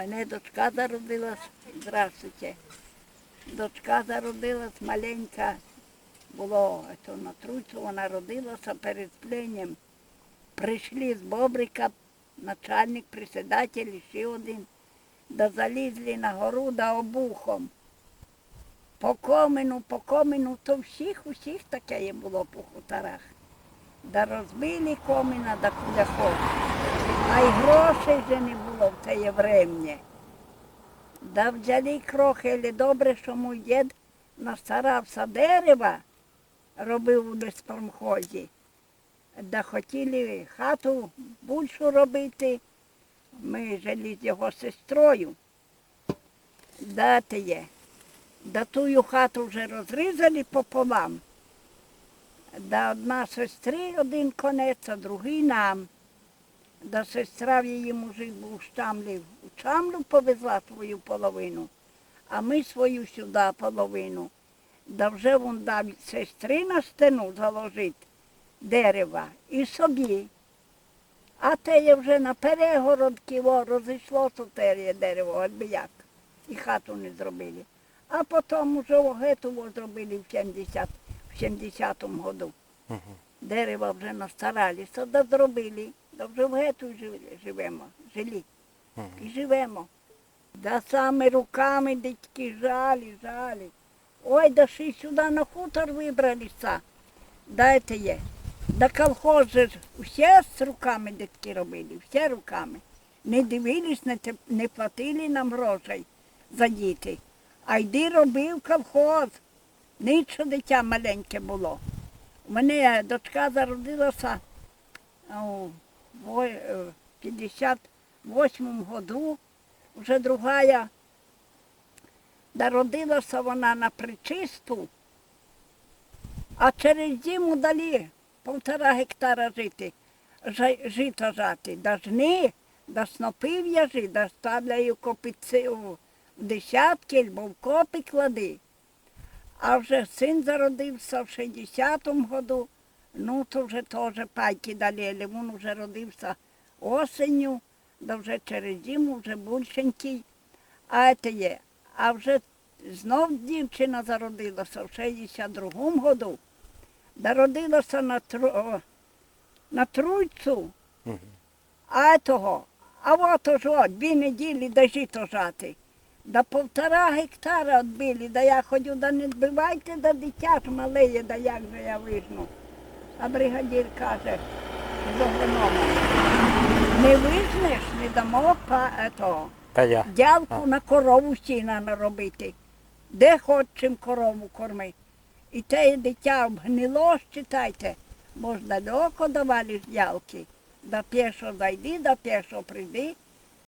Мене дочка зародилась, здравствуйте. Дочка зародилась маленька, було то на тройцю, вона родилася перед пленням. Прийшли з Бобрика, начальник, председатель, ще один, да залізли на гору да обухом. По комину, по комину, то всіх, усіх таке було по хуторах. Да розбили комина, да куляхов. А й грошей вже не було в те врем'я. Да взяли крохи, але добре, що мій дід настарався дерева, робив у ліспромхозі. Да хотіли хату більшу робити. Ми жили з його сестрою. Да, те є. Да тую хату вже розрізали пополам. Да одна сестри один конець, а другий нам. Да сестра в її мужик був у Чамлю повезла свою половину, а ми свою сюди половину. Да вже він дав сестри на стіну заложити дерева і собі. А те є вже на перегородки о, розійшлося те є дерево, би як. І хату не зробили. А потім вже огету зробили в 70, в 70-му году. Дерева вже настаралися, да зробили. Да вже в гету живемо, жилі. І живемо. Да саме руками дітки жалі, жалі. Ой, да ще й сюди на хутор вибралися. Дайте є. Да колхоз же ж все з руками дітки робили, все руками. Не дивились, не, те- не платили нам грошей за діти. А йди робив колхоз. Нічого дитя маленьке було. У мене дочка зародилася у е, в 58 году, вже другая. Народилася вона на причисту, а через зиму далі півтора гектара жити, жита жати, да жни, да снопи в'яжи, да ставляю копиці у десятки, або в копи клади. А вже син зародився в 60-му году, ну то вже теж пайки дали, але він вже родився осенню, да вже через зиму вже більшенький. А це є. А вже знов дівчина зародилася в 62-му году. Народилася на, тру, на тройцю. А того, а от от, дві неділі да жито жати. Да півтора гектара відбили, да я ходю, да не збивайте, да дитя ж мале да як же я вижну. А бригадір каже з агрономом, не вижнеш, не дамо па, Та дялку на корову сіна наробити. Де хоч чим корову корми. І те дитя обгнило, читайте, бо ж далеко давали ж дялки. Да пішо зайди, да пішо прийди,